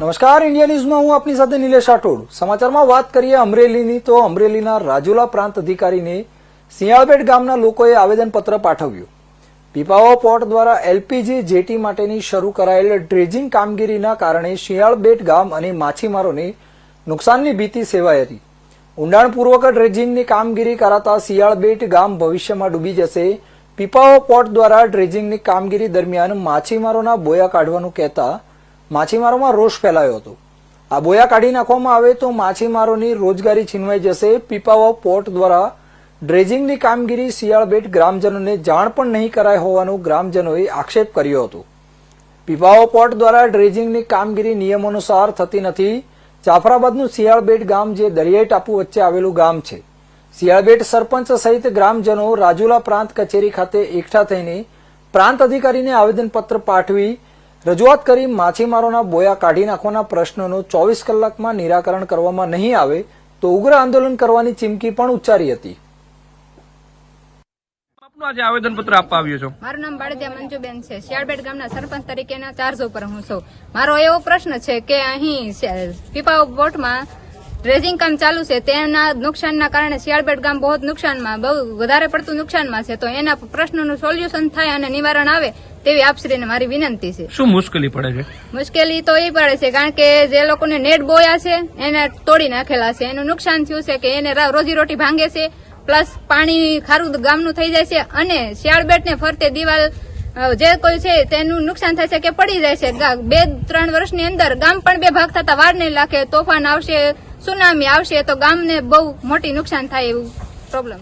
નમસ્કાર ઇન્ડિયા ન્યૂઝમાં હું આપની સાથે નિલેશ રાઠોડ. સમાચારમાં વાત કરીએ અમરેલીની, તો અમરેલીના રાજુલા પ્રાંત અધિકારીને સિંહાળબેટ ગામના લોકોએ આવેદનપત્ર પાઠવ્યું. પીપાવા પોર્ટ દ્વારા એલપીજી, જેટી માટેની શરૂ કરાયેલ ડ્રેજિંગ કામગીરીના કારણે શિયાળબેટ ગામ અને માછીમારોને નુકસાનની ભીતિ સેવાઈ હતી. ઊંડાણપૂર્વક ડ્રેજિંગની કામગીરી કરાતા શિયાળબેટ ગામ ભવિષ્યમાં ડૂબી જશે. પીપાઓ પોર્ટ દ્વારા ડ્રેજિંગની કામગીરી દરમિયાન માછીમારોના બોયા કાઢવાનું કહેતા માછીમારોમાં રોષ ફેલાયો હતો. આ બોયા કાઢી નાખવામાં આવે તો માછીમારોની રોજગારી છીનવાઈ જશે. પીપાવાવ પોર્ટ દ્વારા ડ્રેજિંગની કામગીરી શિયાળબેટ ગ્રામજનોને જાણ પણ નહીં કરાય હોવાનું ગ્રામજનોએ આક્ષેપ કર્યો હતો. પીપાવાવ પોર્ટ દ્વારા ડ્રેજિંગની કામગીરી નિયમોનુસાર થતી નથી. જાફરાબાદનું શિયાળબેટ ગામ જે દરિયાઈ ટાપુ વચ્ચે આવેલું ગામ છે. શિયાળબેટ સરપંચ સહિત ગ્રામજનો રાજુલા પ્રાંત કચેરી ખાતે એકઠા થઈને પ્રાંત અધિકારીને આવેદનપત્ર પાઠવી રજૂઆત કરી માછીમારોના બોયા કાઢી નાખવાના પ્રશ્નનું ચોવીસ કલાકમાં નિરાકરણ કરવામાં નહીં આવે તો ઉગ્ર આંદોલન કરવાની ચીમકી પણ ઉચ્ચારી હતી. આજે આવેદન આપવા આવ્યો છો. મારું નામ બાળદિયા મંજુબેન છે. શિયાળબેટ ગામના સરપંચ તરીકેના ચાર્જ ઉપર હું છું. મારો એવો પ્રશ્ન છે કે અહીં પીપા બોટમાં ડ્રેજિંગ કામ ચાલુ છે તેના નુકસાનના કારણે શિયાળબેટ ગામ બહુ જ નુકસાનમાં બહુ વધારે પડતું નુકસાનમાં છે. તો એના પ્રશ્નોનું સોલ્યુશન થાય અને નિવારણ આવે તેવી આપશ્રીને મારી વિનંતી છે. શું મુશ્કેલી પડે છે? મુશ્કેલી તો એ પડે છે કારણ કે જે લોકોને નેટ બોયા છે એને તોડી નાખેલા છે. એનું નુકસાન થયું છે કે એને રોજીરોટી ભાંગે છે પ્લસ પાણી ખારું ગામનું થઈ જાય છે અને શિયાળબેટને ફરતે દિવાલ જે કોઈ છે તેનું નુકસાન થાય છે કે પડી જાય છે. બે ત્રણ વર્ષની અંદર ગામ પણ બે ભાગ થતા વાર નહીં લાગે તોફાન આવશે સુનામી આવશે તો ગામને બહુ મોટી નુકસાન થાય એવું પ્રોબ્લેમ